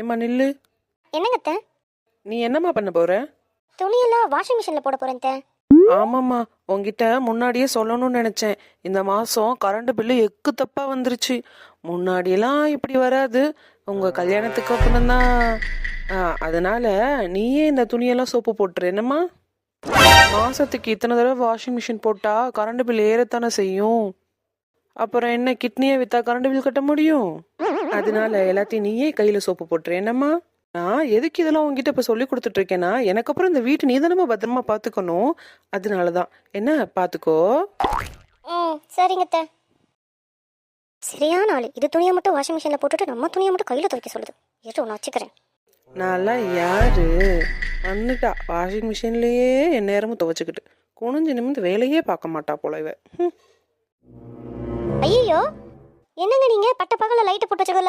ஏம்மா நில்லு. என்னங்க அத்தை? நீ என்னம்மா பண்ண போற? துணியெல்லாம் வாஷிங் மிஷினில் போட அத்தை. ஆமாம்மா உன்கிட்ட முன்னாடியே சொல்லணும்னு நினைச்சேன். இந்த மாசம் கரண்ட் பில்லு எக்கு தப்பா வந்துருச்சு. முன்னாடியெல்லாம் இப்படி வராது. உங்க கல்யாணத்துக்கு அப்புறம் தான் அதனால நீயே இந்த துணியெல்லாம் சோப்பு போட்டுரு. என்னம்மா? மாசத்துக்கு இத்தனை தடவை வாஷிங் மிஷின் போட்டா கரண்ட் பில் ஏறத்தானே செய்யும்? அப்புறம் என்ன கிட்னியை வித்தா கரண்ட் பில் கட்ட முடியும்? அதனால எல்லாத்தையும் நீயே கையில சோப்பு போட்டுரு. என்னம்மா? நான் எதுக்கு இதெல்லாம் உங்ககிட்ட இப்ப சொல்லி கொடுத்துட்டு இருக்கேன்னா எனக்கு அப்புறம் இந்த வீட்டு நீ தானே பத்திரமா பாத்துக்கணும். அதனாலதான். என்ன பாத்துக்கோ. ம் சரிங்க அத்தை. சரியான ஆள். இது துணியை மட்டும் வாஷிங் மிஷினில் போட்டுட்டு நம்ம துணியை மட்டும் கையில் துவைக்க சொல்லுது. ஏதோ நான் வச்சுக்கிறேன் நான்லாம் யாரு? வந்துட்டா. வாஷிங் மிஷின்லயே என் நேரமும் துவைச்சுக்கிட்டு. குனிஞ்சு நிமிந்து வேலையே பார்க்க மாட்டா போல இவ. ஐயோ என்னங்க நீங்கள் பட்ட பகல லைட்டு போட்டு வச்சுக்கல